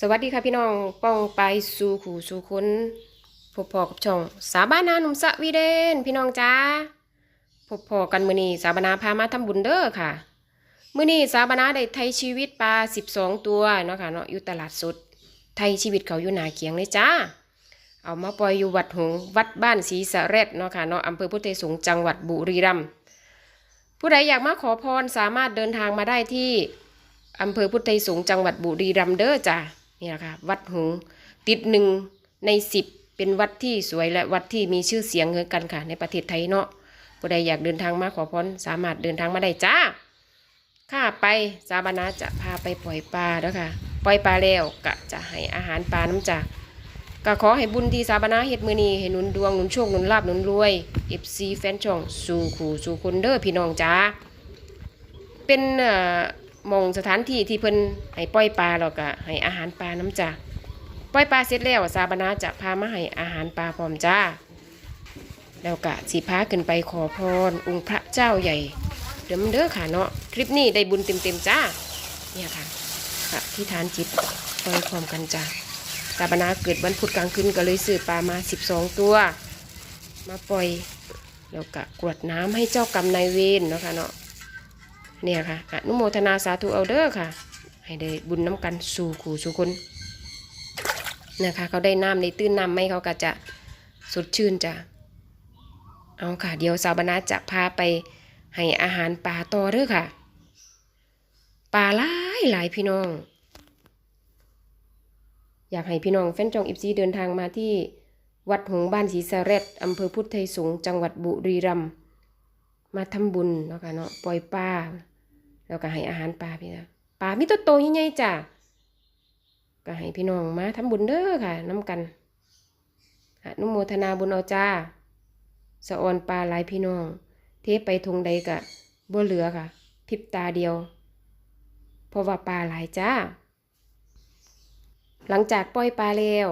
สวัสดีค่ะพี่น้องป้องไปสู่ขู่สู่คนพบพอกับช่องสาบานาหนุ่มสวีเดน พี่น้องจ้าพบพอกันมือนี้สาบานาพามาทำบุญเด้อค่ะมือนี้สาบานาได้ไทยชีวิตปลา12ตัวเนาะค่ะเนาะอยู่ตลาดสดไทยชีวิตเขาอยู่หนาเคียงเลยจ้า เอามาปล่อยอยู่วัดหงวัดบ้านศรีสะเร็ดเนาะค่ะเนาะอำเภอพุทธสงฆ์จังหวัดบุรีรัมย์ผู้ใดอยากมาขอพรสามารถเดินทางมาได้ที่อำเภอพุทธไทยสงฆ์จังหวัดบุรีรัมย์เด้อจ้ะ นี่แหละค่ะวัดหงติดหนึ่งในสิบเป็นวัดที่สวยและวัดที่มีชื่อเสียงเหมือนกันค่ะ ในประเทศไทยเนาะผู้ใดอยากเดินทางมาขอพรสามารถเดินทางมาได้จ้าข้าไปสาบานาจะพาไปปล่อยปลาเด้อค่ะ ปล่อยปลาแล้วก็จะให้อาหารปลาน้ำจ้าก็ขอให้บุญที่สาบานาเฮ็ดมือนี้ให้หนุนดวงหนุนโชคหนุนลาบหนุนรวย FC แฟนช่องสู่ขู่สู่คนเด้อพี่น้องจ้าเป็นเอ่อ มองสถานที่ที่เพิ่นให้ปล่อยปลาแล้วก็ให้อาหารปลาน้ำจ้าปล่อยปลาเสร็จแล้วสาบนาจะพามาให้อาหารปลาพร้อมจ้า แล้วก็สิพาขึ้นไปขอพรองค์พระเจ้าใหญ่ เดิมเด้อค่ะเนาะคลิปนี้ได้บุญเต็มๆจ้า เนี่ยค่ะค่ะที่ฐานจิตปล่อยพร้อมกันจ้าสาบนาเกิดวันพุธกลางคืนก็เลยซื้อปลามา 12 ตัว มาปล่อยแล้วก็กรวดน้ำให้เจ้ากรรมนายเวรเนาะค่ะเนาะ เนี่ยค่ะอนุโมทนาสาธุเอาเด้อค่ะ ให้ได้บุญน้ำกันสู่ขู่สู่คนนะคะเขาได้น้ำในตื้นน้ำไม่เขาก็จะสดชื่นจ้ะเอาค่ะ เดี๋ยวสาวบรรณาจะพาไปให้อาหารปลาต่อเด้อค่ะปลาหลายหลายพี่น้อง อยากให้พี่น้องแฟนจองอิฟซีเดินทางมาที่วัดหงบ้านศรีสะเร็ดอำเภอพุทธไทยสงจังหวัดบุรีรัมย์มาทำบุญเนาะค่ะเนาะปล่อยปลา แล้วก็ให้อาหารปลาพี่นะปลามีตัวโตใหญ่ๆจ้ะก็ให้พี่น้องมาทำบุญเด้อค่ะน้ำกันอนุโมทนาบุญเอาจ้าสะออนปลาหลายพี่น้อง เทไปทงใดกะบ่เหลือค่ะพริบตาเดียวเพราะว่าปลาหลายจ้า หลังจากปล่อยปลาแล้ว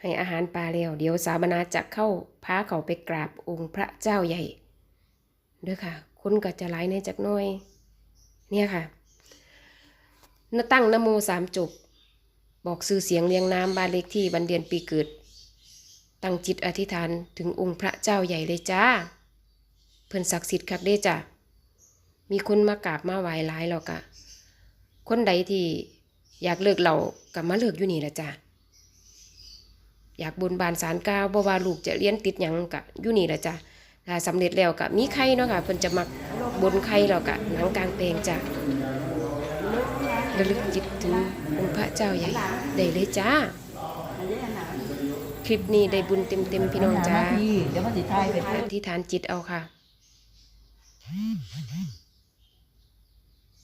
ให้อาหารปลาแล้ว เดี๋ยวสาบนาจะเข้าพาเขาไปกราบองค์พระเจ้าใหญ่เด้อค่ะ คนก็จะหลายในจักน้อย เนี่ยค่ะนตั้งนโมสามจบ บอกสื่อเสียงเรียงน้ำบ้านเลขที่บันเดือนปีเกิด ตั้งจิตอธิษฐานถึงองค์พระเจ้าใหญ่เลยจ้า เพิ่อนศักดิ์สิทธิ์คักเด้จ้ะมีคนมากราบมาไหว้หลายแล้วกะคนใดที่อยากเลิกเหล่ากับมาเลิกอยู่นี่ละจ้ะอยากบนบานสารกล่าวบ่ว่าลูกจะเรียนติดหยังกะอยู่นี่ละจ้ะถ้าสำเร็จแล้วก็มีไข่เนาะค่ะเพิ่นจะมัก บนไข่แล้วก็หนังกลางแปลงจ้ะระลึกจิตถึงองค์พระเจ้าใหญ่ได้เลยจ้า คลิปนี้ได้บุญเต็มๆพี่น้องจ้าเดี๋ยวมันสิทายเป็นอธิษฐานจิตเอาค่ะ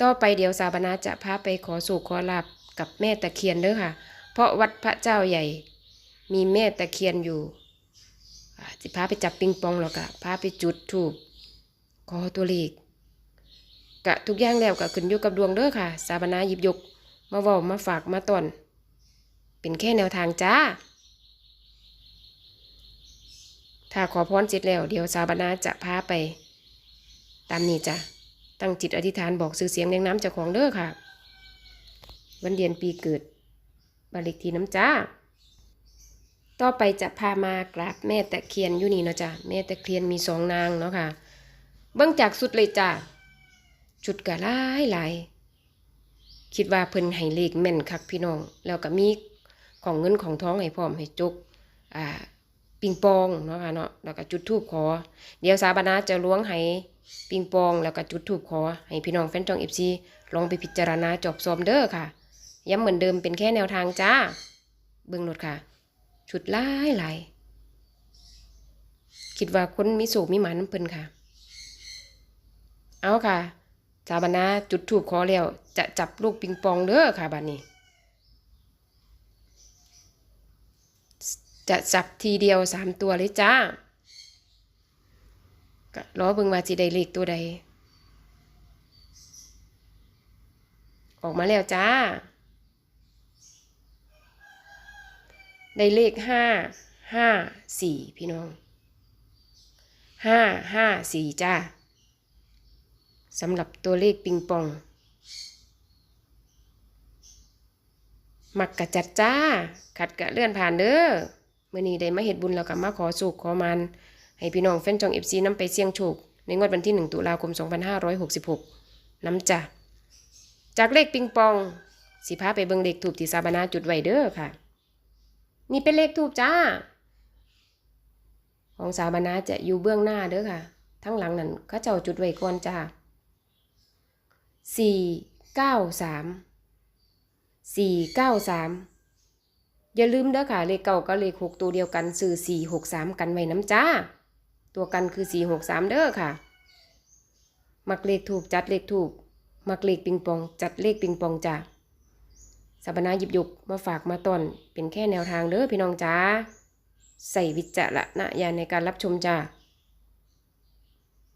ต่อไปเดี๋ยวสาบนาจะพาไปขอสู่ขอลาบกับแม่ตะเคียนเด้อค่ะ เพราะวัดพระเจ้าใหญ่ มีแม่ตะเคียนอยู่อ่าสิพาไปจับปิงปองแล้วก็พาไปจุดถูกขอตัวเลข กะทุกอย่างแล้วก็ขึ้นอยู่กับดวงเด้อค่ะ สาบนาหยิบยก มาว้ามาฝากมาตอนเป็นแค่แนวทางจ้า ถ้าขอพรเสร็จแล้ว เดี๋ยวสาบนาจะพาไป ตามนี้จ้ะตั้งจิตอธิษฐานบอกสื่อเสียงเรียงน้ำเจ้าของเด้อค่ะ วันเดือนปีเกิดบาลิกทีน้ำจ้า ต่อไปจะพามากราบแม่ตะเคียนอยู่นี่เนาะจ้ะแม่ตะเคียนมีสองนางเนาะค่ะ เบื้องจากสุดเลยจ้ะ ชุดกะหลายหลายคิดว่าเพิ่นให้เลขแม่นคักพี่น้อง แล้วก็มีของเงินของท้องให้พร้อมให้จกอ่าปิงปองเนาะค่ะเนาะแล้วก็จุดธูปขอ เดี๋ยวสาบานาจะล้วงให้ปิงปอง แล้วก็จุดธูปขอ ให้พี่น้องแฟนจองเอฟซีลองไปพิจารณาจอบซอมเด้อค่ะย้ำเหมือนเดิมเป็นแค่แนวทางจ้า เบิ่งโนดค่ะ ชุดลายหลายคิดว่าคนมีสูกมีหมาน้ำเพิ่นค่ะ เอาค่ะ สาวบานาจุดถูกขอแล้ว จะจับลูกปิงปองเด้อค่ะบัดนี้ จะจับทีเดียวสามตัวเลยจ้าก็รอเบิ่งว่าสิได้เลขตัวใด ออกมาแล้วจ้า ได้เลขห้าห้าสี่พี่น้องห้าห้าสี่จ้า สำหรับตัวเลขปิงปอง มักกะจัดจ้า ขัดกะเลื่อนผ่านเด้อเมื่อนี้ได้มาเฮ็ดบุญแล้วก็มาขอสุขขอมัน ให้พี่น้องแฟนจอง FC นำไปเสี่ยงโชคในงวดวันที่ 1 ตุลาคม 2566น้ำจ้ะจากเลขปิงปอง สิพาไปเบิงเลขถูกที่สาบานาจุดไว้เด้อค่ะ นี่เป็นเลขถูกจ้า ของสาบานาจะอยู่เบื้องหน้าเด้อค่ะ ทั้งหลังนั้นเขาเจ้าจุดไว้ก่อนจ้า สี่เก้าสามสี่เก้าสามอย่าลืมเด้อค่ะเลขเก่ากับเลขหกตัวเดียวกันซื้อสี่หกสามกันไว้น้ำจ้า ตัวกันคือสี่หกสามเด้อค่ะ มักเลขถูกจัดเลขถูก มักเลขปิงปอง จัดเลขปิงปองจ้าสับนาหยิบยกมาฝากมาตอนเป็นแค่แนวทางเด้อพี่น้องจ้าใส่วิจารณญาณในการรับชมจ้า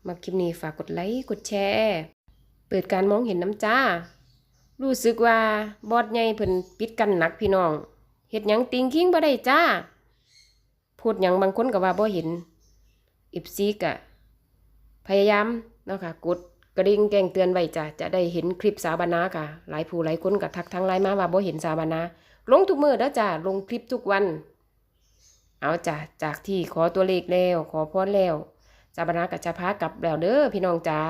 มาคลิปนี้ฝากกดไลค์กดแชร์ เปิดการมองเห็นน้ำจ้า รู้สึกว่าบอดใหญ่เพิ่นปิดกันหนักพี่น้องเฮ็ดหยังติงคิงบ่ได้จ้า พูดหยังบางคนก็ว่าบ่เห็นอิบซีกะ พยายามเนาะค่ะกดกระดิ่งแจ้งเตือนไว้จ้ะจะได้เห็นคลิปสาบานาค่ะ หลายผู้หลายคนก็ทักทางไลน์มาว่าบ่เห็นสาบานาลงทุกมือเด้อจ้าลงคลิปทุกวัน เอาจ้ะจากที่ขอตัวเลขแล้ว ขอพรแล้วสาบานาก็จะพากลับแล้วเด้อพี่น้องจ้า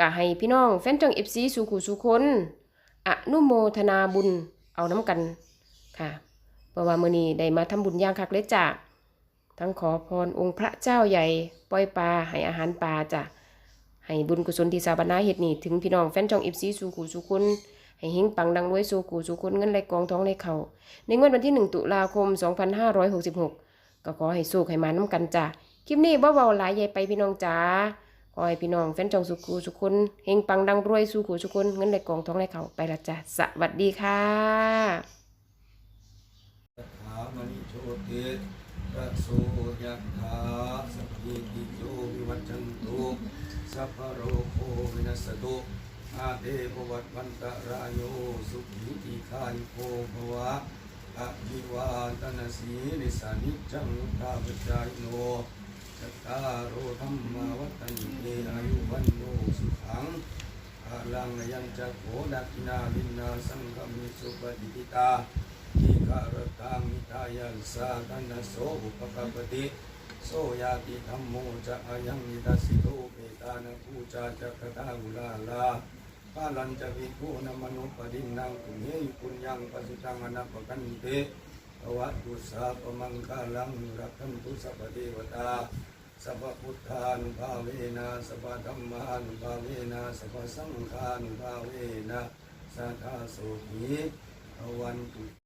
ก็ให้พี่น้องแฟนช่อง FC สู่ขู่สู่คนอนุโมทนาบุญเอาน้ำกันค่ะเพราะว่ามือนี้ได้มาทำบุญย่างคักเลจ้ะทั้งขอพรองค์พระเจ้าใหญ่ปล่อยปลาให้อาหารปลาจ้ะให้บุญกุศลที่สาบนาเฮ็ดนี่ถึงพี่น้องแฟนช่องอิฟซีสูขูสู่คนให้เฮงปังดังรวยสูขูสู่คนเงินไหลกองท้องไหลเข้าในงวดวันที่ 1 ตุลาคม 2566 ก็ขอให้สุขให้มาน้ำกันจ้ะคลิปนี้บ่เว้าหลายใหญ่ไปพี่น้องจ้า อให้พี่น้องแฟนจองสุขูสุคนเฮงปังดังรวยสู่ขู่สุคนเงินไหลกองท้องไหลเขาไปละจ้ะสวัสดีค่ะถามณิโชติพระโสยะถาสัพพิติโยวิวัจันตุสัพพโรโควินัสตุอาเทภวัตวันตรายโยสุขีติคานิโกภวะอภิวาตนาสีนิสานิจังุตตาปจายโน จัตตารโอธรรมาวัฏันเตอายุวันโนสุขังอาลังยัญจะโขดักินาลินนาสังฆมิสุปฏิปิตาทีฆารตังมิทายันสาธนโสอุปกปปติโสยาติธรรมโมจะอายังมิตัสสิโตเปตานะภูจาจะกตาอุลาลาปาลันจะวิภูนมนุปดินนังปุญเยปุญญังปสิตังอนัปปกันเต ภวัตตุสาปมังคาลังรักขันตุสัพพเทวตาสัพพุทธานุภาเวนะสัพพธรรมานุภาเวนะสัพพสังฆานุภาเวนะสัทธาโสขีอวันตุ